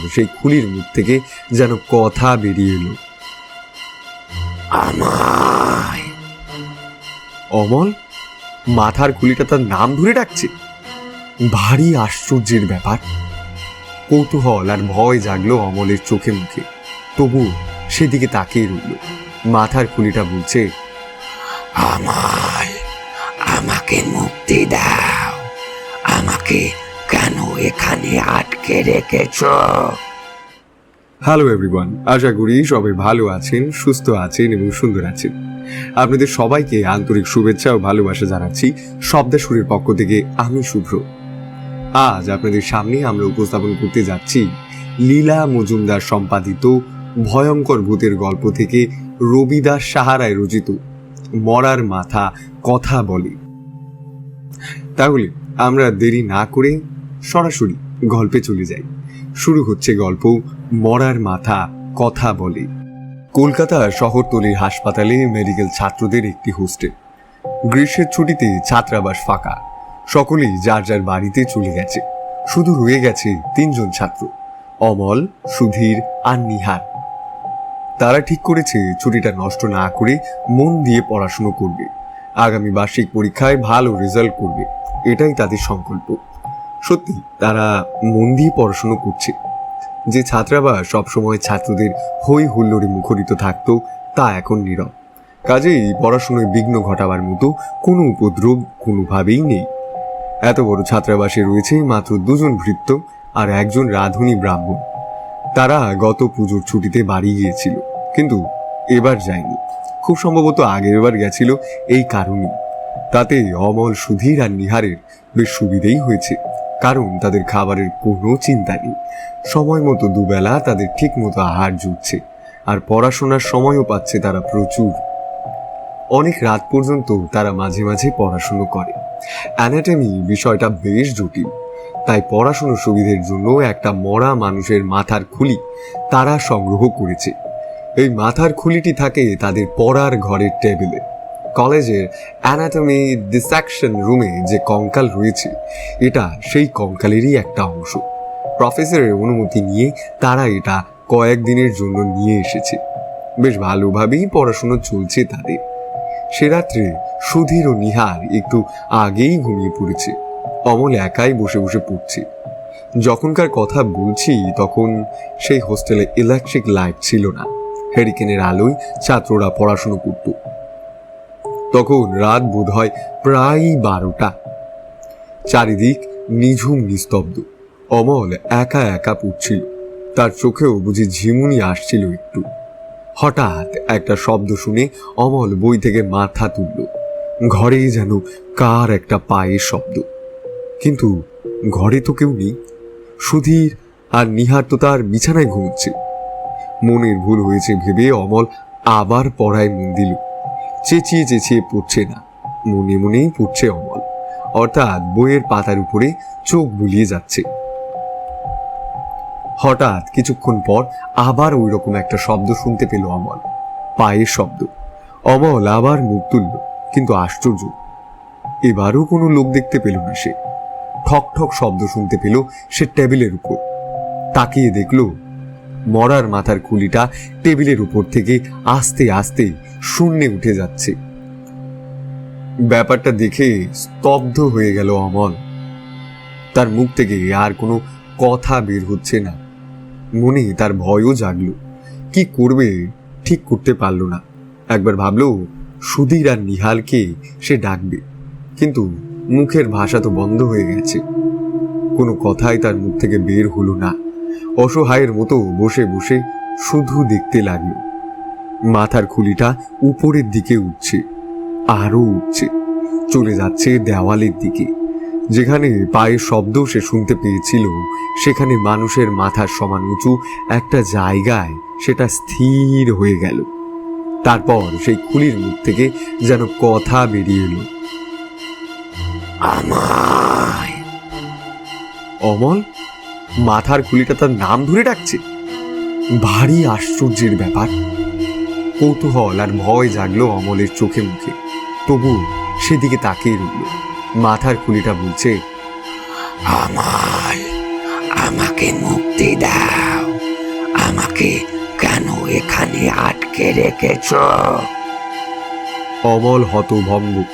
সেই খুলির মুখ থেকে যেন কথা বেরিয়ে এলো। আমায়! অমল, মাথার খুলিটা তার নাম ধরে ডাকছে। ভারী আশ্চর্যের ব্যাপার। কৌতূহল আর ভয় জাগলো অমলের চোখে মুখে। তবু সেদিকে তাকিয়ে রইল। মাথার খুলিটা বলছে, আমায়, আমাকে মুক্তি দাও। আমাকে এখানে আটকে রেখেছ। হ্যালো এভরিওয়ান আশা করি সবাই ভালো আছেন, সুস্থ আছেন এবং সুন্দর আছেন। আপনাদের সবাইকে আন্তরিক শুভেচ্ছা ও ভালোবাসা জানাচ্ছি শব্দাসুরের পক্ষ থেকে। আমি শুভ্র। আজ আপনাদের সামনে আমরা উপস্থাপন করতে যাচ্ছি লীলা মজুমদার সম্পাদিত ভয়ঙ্কর ভূতের গল্প থেকে রবিদাস সাহারায় রচিত মরার মাথা কথা বলে। তাহলে আমরা দেরি না করে সরাসরি গল্পে চলে যাই। শুরু হচ্ছে গল্প মরার মাথা কথা বলে। কলকাতা শহরতলির হাসপাতালে মেডিকেল ছাত্রদের একটি হোস্টেল গ্রীষ্মের ছুটিতে ছাত্রাবাস ফাঁকা। সকলেই যার যার বাড়িতে চলে গেছে। শুধু রয়ে গেছে তিনজন ছাত্র, অমল, সুধীর আর নিহার। তারা ঠিক করেছে ছুটিটা নষ্ট না করে মন দিয়ে পড়াশুনো করবে। আগামী বার্ষিক পরীক্ষায় ভালো রেজাল্ট করবে। এটাই তাদের সংকল্প। সত্যি, তারা মন দিয়ে পড়াশুনো করছে। যে ছাত্রাবাস সবসময় ছাত্রদের হই হুল্লোড়ে মুখরিত থাকত, তা এখন নীরব। কাজেই পড়াশুনোয় বিঘ্ন ঘটাবার মতো কোনো উপদ্রব কোনোভাবেই নেই। এত বড় ছাত্রাবাসে রয়েছে মাত্র দুজন ভৃত্য আর একজন রাধুনী ব্রাহ্মণ। তারা গত পুজোর ছুটিতে বাড়ি গিয়েছিল, কিন্তু এবার যায়নি। খুব সম্ভবত আগের বার গেছিল এই কারণেই। তাতে অমল সুধীর আর নিহারের বেশ সুবিধেই হয়েছে। কারণ তাদের খাবারের কোনো চিন্তা নেই। সময় মতো দুবেলা তাদের ঠিক মতো আহার জুটছে, আর পড়াশোনার সময়ও পাচ্ছে তারা প্রচুর। অনেক রাত পর্যন্ত তারা মাঝে মাঝে পড়াশুনো করে। অ্যানাটমি বিষয়টা বেশ জটিল, তাই পড়াশুনোর সুবিধের জন্য একটা মরা মানুষের মাথার খুলি তারা সংগ্রহ করেছে। এই মাথার খুলিটি থাকে তাদের পড়ার ঘরের টেবিলে। কলেজের অ্যানাটমি ডিসেকশন রুমে যে কঙ্কাল রয়েছে, এটা সেই কঙ্কালেরই একটা অংশ। প্রফেসরের অনুমতি নিয়ে তারা এটা কয়েকদিনের জন্য নিয়ে এসেছে। বেশ ভালোভাবেই পড়াশুনো চলছে তাদের। সে রাত্রে সুধীর ও নিহার একটু আগেই ঘুমিয়ে পড়েছে। অমল একাই বসে বসে পড়ছে। যখনকার কথা বলছি তখন সেই হোস্টেলে ইলেকট্রিক লাইট ছিল না। হেরিকেনের আলোয় ছাত্ররা পড়াশুনো করত। তখন রাত বোধ হয় প্রায় বারোটা। চারিদিক নিঝুম নিস্তব্ধ। অমল একা একা পড়ছিল। তার চোখেও বুঝি ঝিমুনি আসছিল একটু। হঠাৎ একটা শব্দ শুনে অমল বই থেকে মাথা তুলল। ঘরে যেন কার একটা পায়ের শব্দ। কিন্তু ঘরে তো কেউ নেই। সুধীর আর নিহার তো তার বিছানায় ঘুমোচ্ছে। মনের ভুল হয়েছে ভেবে অমল আবার পড়ায় মন দিল। চেঁচিয়ে চেঁচিয়ে পড়ছে না। মনে মনেই পড়ছে অমল। অর্থাৎ বইয়ের পাতার উপরে চোখ বুলিয়ে যাচ্ছে। হঠাৎ কিছুক্ষণ পর আবার ওই রকম একটা শব্দ শুনতে পেল অমল। পায়ের শব্দ। অমল আবার মুখ তুলল, কিন্তু আশ্চর্য। এবারও কোনো লোক দেখতে পেল না সে। ঠক ঠক শব্দ শুনতে পেল সে টেবিলের উপর। তাকিয়ে দেখল মরার মাথার খুলিটা টেবিলের উপর থেকে আস্তে আস্তে শূন্যে উঠে যাচ্ছে। ব্যাপারটা দেখে স্তব্ধ হয়ে গেল অমল। তার মুখ থেকে আর কোনো কথা বের হচ্ছে না। মনে তার ভয়ও জাগলো। কি করবে ঠিক করতে পারল না। একবার ভাবলো, সুধীর আর নিহালকে সে ডাকবে। কিন্তু মুখের ভাষা তো বন্ধ হয়ে গেছে। কোনো কথাই তার মুখ থেকে বের হলো না। অসহায়ের মতো বসে বসে শুধু দেখতে লাগল। মাথার খুলিটা উপরের দিকে উঠছে, আরও উঠছে। চলে যাচ্ছে দেওয়ালের দিকে। যেখানে পায়ের শব্দ সে শুনতে পেয়েছিল, সেখানে মানুষের মাথার সমান উঁচু একটা জায়গায় সেটা স্থির হয়ে গেল। তারপর সেই খুলির মুখ থেকে যেন কথা বেরিয়ে এলো। অমল মাথার খুলিটা তার নাম ধরে ডাকছে। ভারী আশ্চর্যের ব্যাপার। কৌতূহল আর ভয় জাগলো অমলের চোখে মুখে। তবু সেদিকে তাকিয়ে রইল। মাথার খুলিটা বলছে আমায় আমাকে আমাকে মুক্তি দাও। আমাকে কেন এখানে আটকে রেখেছ? অমল হতভম্ব।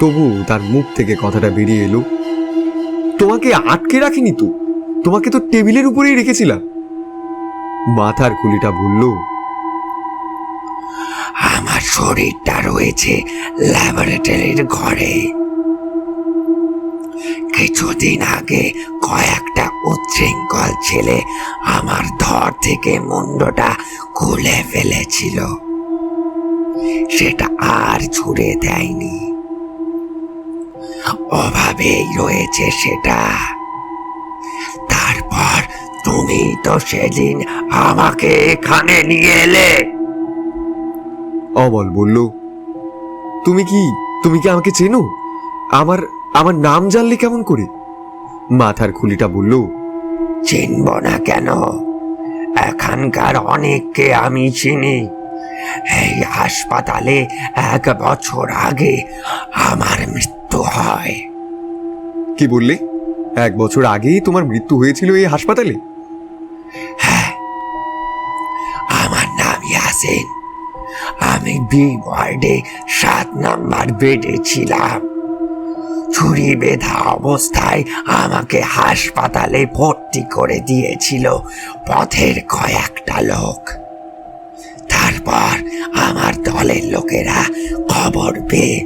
তবু তার মুখ থেকে কথাটা বেরিয়ে এলো তোমাকে আটকে রাখিনি তো? তোমাকে তো টেবিলের উপরেই রেখেছিলাম। মাথার কুলিটা বলল আমার শরীরটা রয়েছে ল্যাবরেটরির ঘরে। কিছুদিন আগে কয়েকটা উচ্ছৃঙ্খল ছেলে আমার ধর থেকে মুন্ডটা খুলে ফেলেছিল। সেটা আর ছুড়ে দেয়নি। অভাবেই রয়েছে সেটা। তুমি তো সেদিন আমাকে এখানে নিয়ে এলে। অমল বলল তুমি কি তুমি কি আমাকে চেনো? আমার আমার নাম জানলে কেমন করে? মাথার খুলিটা বলল চিনব না কেন? এখানকার অনেককে আমি চিনি। এই হাসপাতালে এক বছর আগে আমার মৃত্যু হয়। কি বললে? এক বছর আগেই তোমার মৃত্যু হয়েছিল এই হাসপাতালে? হ্যাঁ আমার নাম ইয়াসিন। আমি বি ওয়ার্ডে সাত নাম্বার বেডে ছিলাম। ছুরি বেঁধা অবস্থায় আমাকে হাসপাতালে ভর্তি করে দিয়েছিল পথের কয়েকটা লোক। তারপর আমার দলের লোকেরা খবর পেয়ে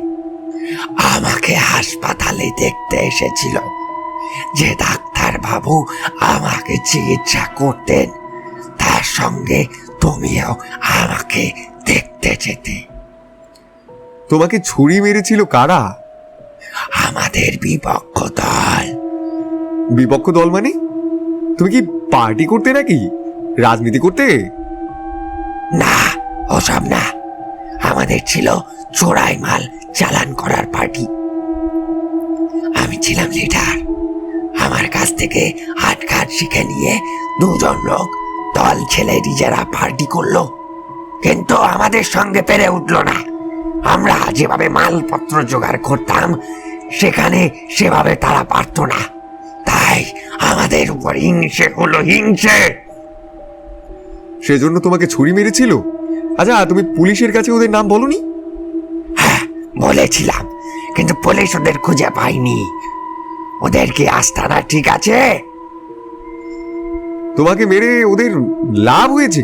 আমাকে হাসপাতালে দেখতে এসেছিল, যে ডাক্তার বাবু আমাকে চিকিৎসা করতেন। তার সঙ্গে তুমিও আমাকে দেখতে যেতে। তোমাকে ছুরি মেরেছিল কারা? আমাদের বিপক্ষ দল। বিপক্ষ দল মানে? তুমি কি পার্টি করতে নাকি? রাজনীতি করতে? না ওসব না। আমাদের ছিল চোরাই মাল চালান করার পার্টি। আমি ছিলাম লিডার। আমার কাছ থেকে হাট শিখে নিয়ে দুজন লোক দল ছেলে নিজেরা পার্টি করল। কিন্তু আমাদের সঙ্গে পেরে উঠল না। আমরা যেভাবে মালপত্র জোগাড় করতাম সেখানে সেভাবে তারা পারতো না। তাই আমাদের উপর হিংসে হলো হিংসে। সেজন্য তোমাকে ছুরি মেরেছিল? আচ্ছা তুমি পুলিশের কাছে ওদের নাম বলনি? হ্যাঁ বলেছিলাম কিন্তু পুলিশ ওদের খুঁজে পাইনি ওদের কি আস্তানা ঠিক আছে? তোমাকে মেরে ওদের লাভ হয়েছে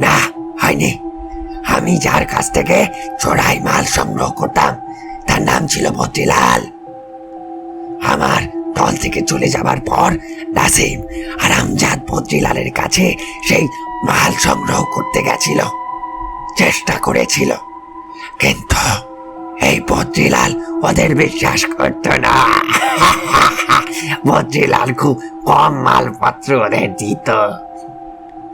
না হয়নি। আমি যার কাছ থেকে চোরাই মাল সংগ্রহ করতাম তার নাম ছিল মতিলাল। আমার দল থেকে চলে যাবার পর নাসিম আর আমজাদ বদ্রিলালের কাছে সেই মাল সংগ্রহ করতে গেছিল। চেষ্টা করেছিল কিন্তু এই বদ্রিলাল ওদের বিশ্বাস করতো না। বদ্রিলাল খুব কম মালপত্র ওদের দিত।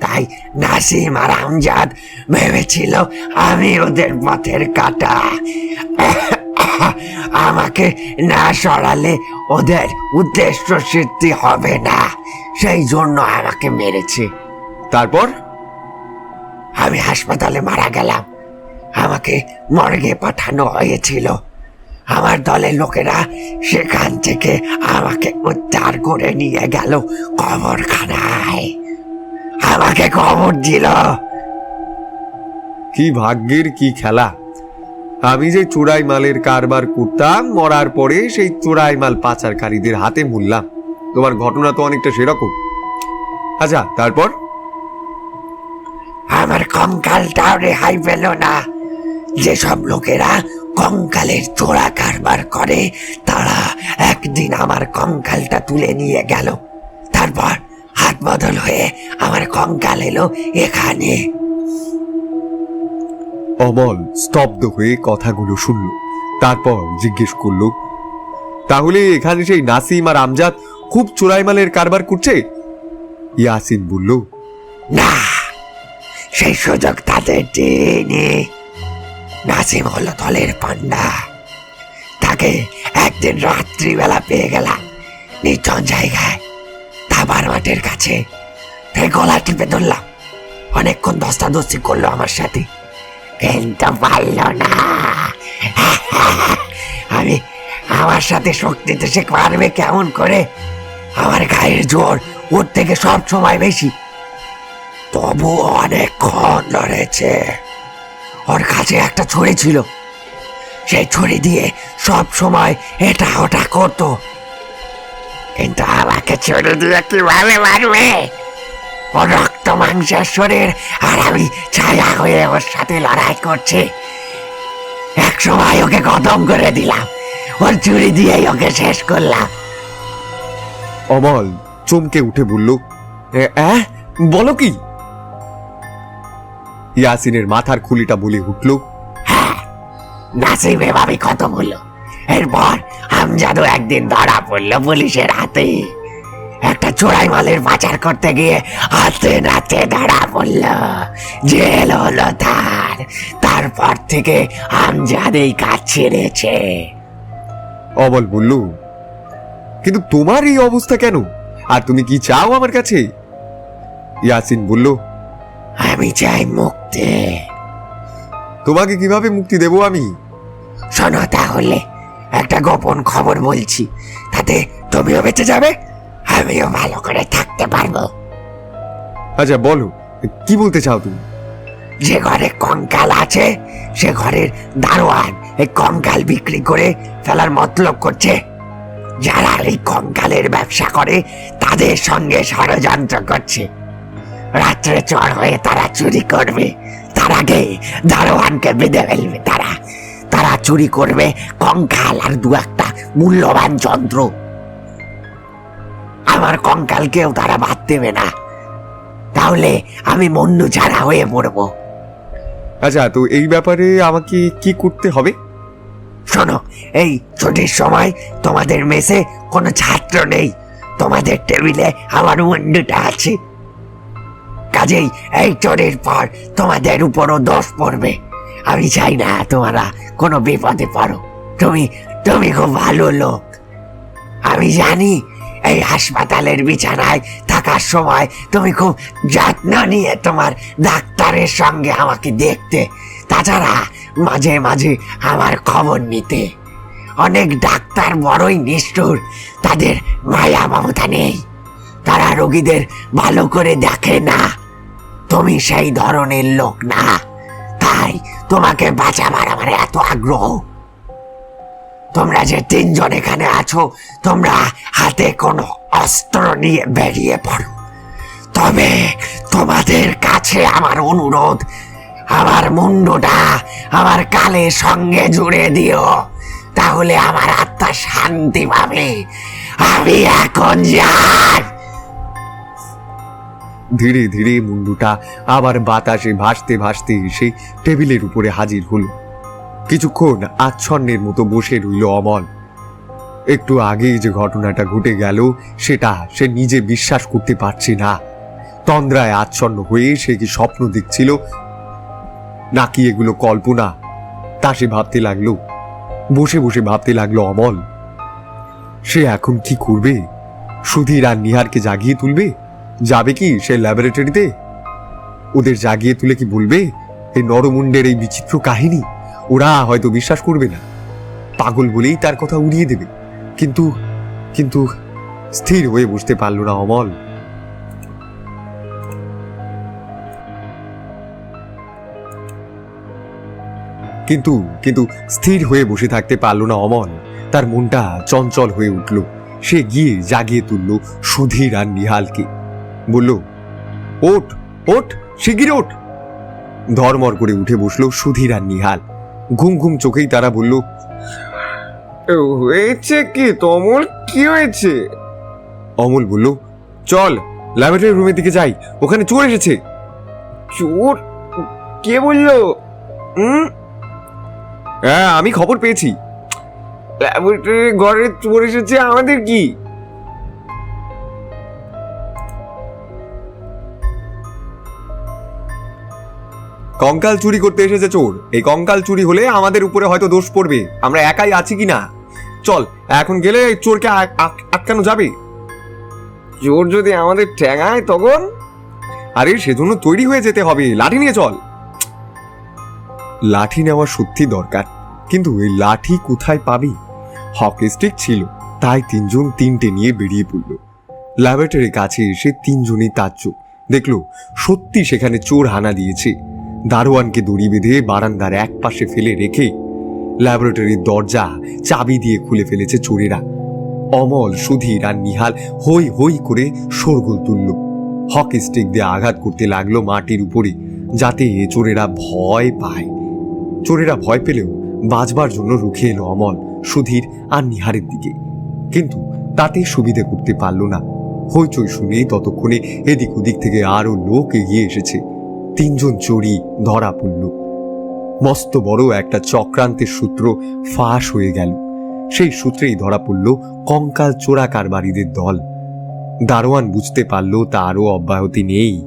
তাই নাসিম আর আমজাদ ভেবেছিল আমি ওদের পথের কাটা। আমাকে না সরালে ওদের উদ্দেশ্য সিদ্ধি হবে না। সেই জন্য আমাকে মেরেছে। তারপর? আমি হাসপাতালে মারা গেলাম। আমাকে মর্গে পাঠানো হয়েছিল। আমার দলের লোকেরা সেখান থেকে আমাকে উদ্ধার করে নিয়ে গেল কবরখানায়। আমাকে খবর দিল। কি ভাগ্যের কি খেলা। আমি যে চোরাই মালের কারবার করতাম মরার পরে সেই চোরাই মাল পাচারকারীদের হাতে মূল্যাম তোমার ঘটনা তো অনেকটা সেরকম। আচ্ছা তারপর? আমার কঙ্কালটাও রেহাই পেল না। যেসব লোকেরা কঙ্কালের চোরা কারবার করে তারা একদিন আমার কঙ্কালটা তুলে নিয়ে গেল। তারপর হাত বদল হয়ে আমার কঙ্কাল এলো এখানে। অমল স্তব্ধ হয়ে কথাগুলো শুনল তারপর জিজ্ঞেস করল তাহলে এখানে সেই নাসিম আর আমজাদ খুব চোরাই মালের কারবার করছে? ইয়াসিন বলল না সেই সুযোগ তাদের দিনে নাসিম হলো দলের পান্ডা তাকে একদিন রাত্রিবেলা পেয়ে গেলাম নির্জন জায়গায়। দাবার মাঠের কাছে তাই গলা টিপে ধরলাম। অনেকক্ষণ দস্তাদস্তি করল আমার সাথে। কিন্তু পারল না। আমি আমার সাথে শক্তিতে সে পারবে কেমন করে? আমার গায়ের জোর ওর থেকে সব সময় বেশি। তবু অনেকক্ষণ লড়েছে। ওর কাছে একটা ছড়ি ছিল। সেই ছড়ি দিয়ে সব সময় এটা ওটা করতো। কিন্তু আমাকে ছড়ি দিয়ে কীভাবে মারবে ও রক্ত মাংসের শরীর, আর আমি ছায়া হয়ে ওর সাথে লড়াই করছি। এক সময় ওকে খতম করে দিলাম। ওর চুরি দিয়েই ওকে শেষ করলাম। অমল, চমকে উঠে বলল "অ্যাঁ? বলো কি? ইয়াসিনের মাথার খুলিটা বলে উঠল হ্যাঁ নাসিম এভাবে কত বলল। এরপর আমজাদও একদিন ধরা পড়ল পুলিশের হাতে। একটা চোরাই মালের পাচার করতে গিয়ে হাতে নাতে ধরা পড়ল। জেল হলো তার, তারপর থেকে আমজাদ এই কাজ ছেড়েছে। অমল বলল, কিন্তু তোমার এই অবস্থা কেন? আর তুমি কি চাও আমার কাছে? ইয়াসিন বলল আমি চাই মুক্তি। তোমাকে কীভাবে মুক্তি দেব আমি? শোনো তাহলে একটা গোপন খবর বলছি। তাতে তুমিও বেঁচে যাবে আমিও ভালো করে থাকতে পারব। আচ্ছা বলো কি বলতে চাও তুমি? যে ঘরে কঙ্কাল আছে সে ঘরের দারোয়ান এই কঙ্কাল বিক্রি করে ফেলার মতলব করছে। যারা এই কঙ্কালের ব্যবসা করে তাদের সঙ্গে ষড়যন্ত্র করছে। রাত্রে চড় হয়ে তারা চুরি করবে। তার আগে দারোয়ানকে বেঁধে ফেলবে তারা। তারা চুরি করবে কঙ্কাল আর দু একটা মূল্যবান যন্ত্র। আমার কঙ্কালকেও তারা বাদ দেবে না। তাহলে আমি মন্ডু ছাড়া হয়ে পড়ব আচ্ছা তো এই ব্যাপারে আমাকে কি করতে হবে? শোনো এই ছুটির সময় তোমাদের মেসে কোনো ছাত্র নেই। তোমাদের টেবিলে আমার উইন্ডোটা আছে। কাজেই এই চোরের পর তোমাদের উপরও দোষ পড়বে। আমি চাই না তোমরা কোনো বিপদে পড়ো। তুমি তুমি খুব ভালো লোক। আমি জানি এই হাসপাতালের বিছানায় থাকার সময় তুমি খুব যত্ন নিয়ে তোমার ডাক্তারের সঙ্গে আমাকে দেখতে। তাছাড়া মাঝে মাঝে আমার খবর নিতে। অনেক ডাক্তার বড়ই নিষ্ঠুর, তাদের মায়া মমতা নেই। তারা রোগীদের ভালো করে দেখে না। তুমি সেই ধরনের লোক না। তাই তোমাকে বাঁচাবার আমার এত আগ্রহ। তোমরা যে তিনজন এখানে আছো, তোমরা হাতে কোনো অস্ত্র নিয়ে বেরিয়ে পড়ো। তবে তোমাদের কাছে আমার অনুরোধ, আমার মুন্ডটা আমার কালের সঙ্গে জুড়ে দিও। তাহলে আমার আত্মা শান্তি পাবে। আমি এখন যাই। ধীরে ধীরে মুন্ডুটা আবার বাতাসে ভাসতে ভাসতে এসে টেবিলের উপরে হাজির হল। কিছুক্ষণ আচ্ছন্নের মতো বসে রইল অমল। একটু আগেই যে ঘটনাটা ঘটে গেল, সেটা সে নিজে বিশ্বাস করতে পারছে না। তন্দ্রায় আচ্ছন্ন হয়ে সে কি স্বপ্ন দেখছিল? নাকি এগুলো কল্পনা? তা সে ভাবতে লাগল। বসে বসে ভাবতে লাগল অমল, সে এখন কি করবে? সুধীর আর নিহারকে জাগিয়ে তুলবে? যাবে কি সে ল্যাবরেটরিতে ওদের জাগিয়ে তুলে কি বলবে? এই নরমুণ্ডের এই বিচিত্র কাহিনী? ওরা হয়তো বিশ্বাস করবে না। পাগল বলেই তার কথা উড়িয়ে দেবে। কিন্তু কিন্তু স্থির হয়ে বসতে পারল না অমল। কিন্তু কিন্তু স্থির হয়ে বসে থাকতে পারল না অমল। তার মনটা চঞ্চল হয়ে উঠল। সে গিয়ে জাগিয়ে তুলল সুধীর আর নিহালকে। বলল ওঠ ওঠ শিগগির ওঠ। ধর্মর করে উঠে বসল সুধীর আর নিহাল। ঘুম ঘুম চোখেই তারা বলল হয়েছে কি তমল? কি হয়েছে? অমল বলল চল ল্যাবরেটরি রুমের দিকে যাই ওখানে চোর এসেছে। চোর? কে বলল? হ্যাঁ আমি খবর পেয়েছি। ল্যাবরেটরি ঘরে চোর এসেছে আমাদের কি? কঙ্কাল চুরি করতে এসেছে চোর। এই কঙ্কাল চুরি হলে আমাদের উপরে হয়তো দোষ পড়বে। আমরা একাই আছি কি না চল, এখন গেলে চোরকে আটকানো যাবে। চোর যদি আমাদের ঠেঙায় তখন? আরে, সেজন্য তৈরি হয়ে যেতে হবে। লাঠি নিয়ে চল। লাঠি নেওয়া সত্যি দরকার। কিন্তু এই লাঠি কোথায় পাবি? হকি স্টিক ছিল, তাই তিনজন তিনটে নিয়ে বেরিয়ে পড়ল। ল্যাবরেটরির কাছে এসে তিনজনই তাজ্য দেখল, সত্যি সেখানে চোর হানা দিয়েছে। দারোয়ানকে দড়ি বেঁধে বারান্দার এক পাশে ফেলে রেখে ল্যাবরেটরির দরজা চাবি দিয়ে খুলে ফেলেছে চোরেরা। অমল, সুধীর আর নিহাল হই হই করে শোরগোল তুলল। হকি স্টিক দিয়ে আঘাত করতে লাগল মাটির উপরে, যাতে চোরেরা ভয় পায়। চোরেরা ভয় পেলেও বাঁচবার জন্য রুখে এলো অমল, সুধীর আর নিহারের দিকে। কিন্তু তাতে সুবিধে করতে পারল না। হইচই শুনে ততক্ষণে এদিক ওদিক থেকে আরও লোক এগিয়ে এসেছে। তিনজন চোরই ধরা পড়ল। মস্ত বড় একটা চক্রান্তের সূত্র ফাঁস হয়ে গেল। সেই সূত্রেই ধরা পড়ল কঙ্কাল চোরা কারবারিদের দল। দারোয়ান বুঝতে পারল তারও অব্যাহতি নেই।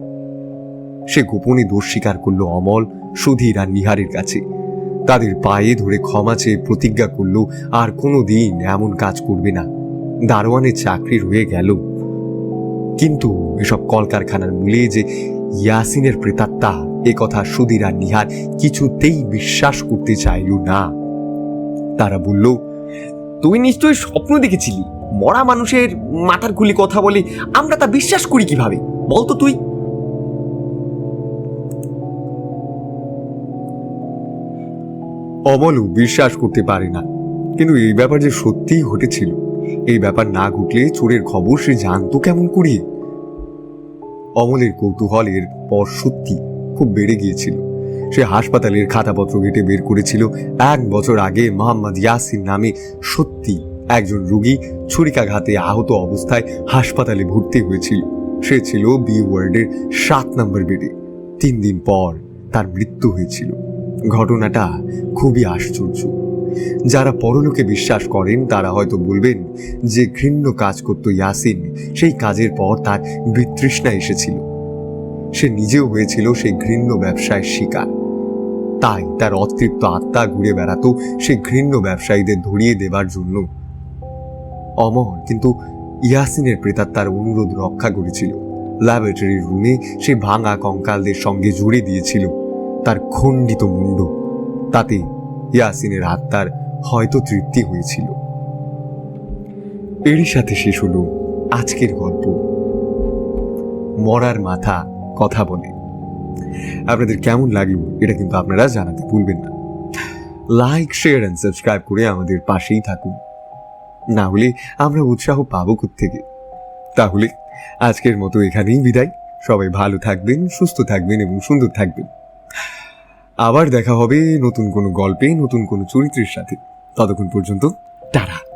সে গোপনে দোষ স্বীকার করল অমল, সুধীর আর নিহারের কাছে। তাদের পায়ে ধরে ক্ষমা চেয়ে প্রতিজ্ঞা করল, আর কোনো দিন এমন কাজ করবে না। দারোয়ানের চাকরি রয়ে গেল। কিন্তু এসব কলকারখানার মূলে যে ইয়াসিনের প্রেতাত্মা, এ কথা সুধীর আর নিহার কিছুতেই বিশ্বাস করতে চাইল না। তারা বলল তুই নিশ্চয়ই স্বপ্ন দেখেছিলি, মরা মানুষের মাথার খুলি কথা বলে, আমরা তা বিশ্বাস করি কীভাবে? বলতো তুই। অমলও বিশ্বাস করতে পারে না, কিন্তু এই ব্যাপার যে সত্যিই ঘটেছিল, এই ব্যাপার না ঘটলে চোরের খবর সে জানতো কেমন করিয়ে? অমলের কৌতূহলের পর সত্যি খুব বেড়ে গিয়েছিল। সে হাসপাতালের খাতাপত্র ঘেটে বের করেছিল এক বছর আগে মোহাম্মদ ইয়াসিন নামে সত্যি একজন রুগী ছুরিকাঘাতে আহত অবস্থায় হাসপাতালে ভর্তি হয়েছিল। সে ছিল বি ওয়ার্ডের সাত নম্বর বেডে। তিন দিন পর তার মৃত্যু হয়েছিল। ঘটনাটা খুবই আশ্চর্য। যারা পরলোকে বিশ্বাস করেন, তারা হয়তো বলবেন যে ঘৃণ্য কাজ করত ইয়াসিন। সেই কাজের পর তার বিতৃষ্ণা এসেছিল। সে নিজেও হয়েছিল সেই ঘৃণ্য ব্যবসায়ের শিকার। তাই তার অতৃপ্ত আত্মা ঘুরে বেড়াতো সেই ঘৃণ্য ব্যবসায়ীদের ধরিয়ে দেবার জন্য। অমর, কিন্তু ইয়াসিনের প্রেতাত্মার অনুরোধ রক্ষা করেছিল। ল্যাবরেটরির রুমে সে ভাঙা কঙ্কালদের সঙ্গে জুড়ে দিয়েছিল তার খণ্ডিত মুন্ড। তাতে ইয়াসিনের আত্মার হয়তো তৃপ্তি হয়েছিল। এরই সাথে শেষ হলো আজকের গল্প। মরার মাথা কথা বলে। আপনাদের কেমন লাগল এটা কিন্তু আপনারা জানাতে ভুলবেন না। লাইক শেয়ার অ্যান্ড সাবস্ক্রাইব করে আমাদের পাশেই থাকুন। না হলে আমরা উৎসাহ পাবো থেকে তাহলে আজকের মতো এখানেই বিদায়। সবাই ভালো থাকবেন, সুস্থ থাকবেন এবং সুন্দর থাকবেন। আবার দেখা হবে নতুন কোনো গল্পে নতুন কোনো চরিত্রের সাথে। ততক্ষণ পর্যন্ত টাটা।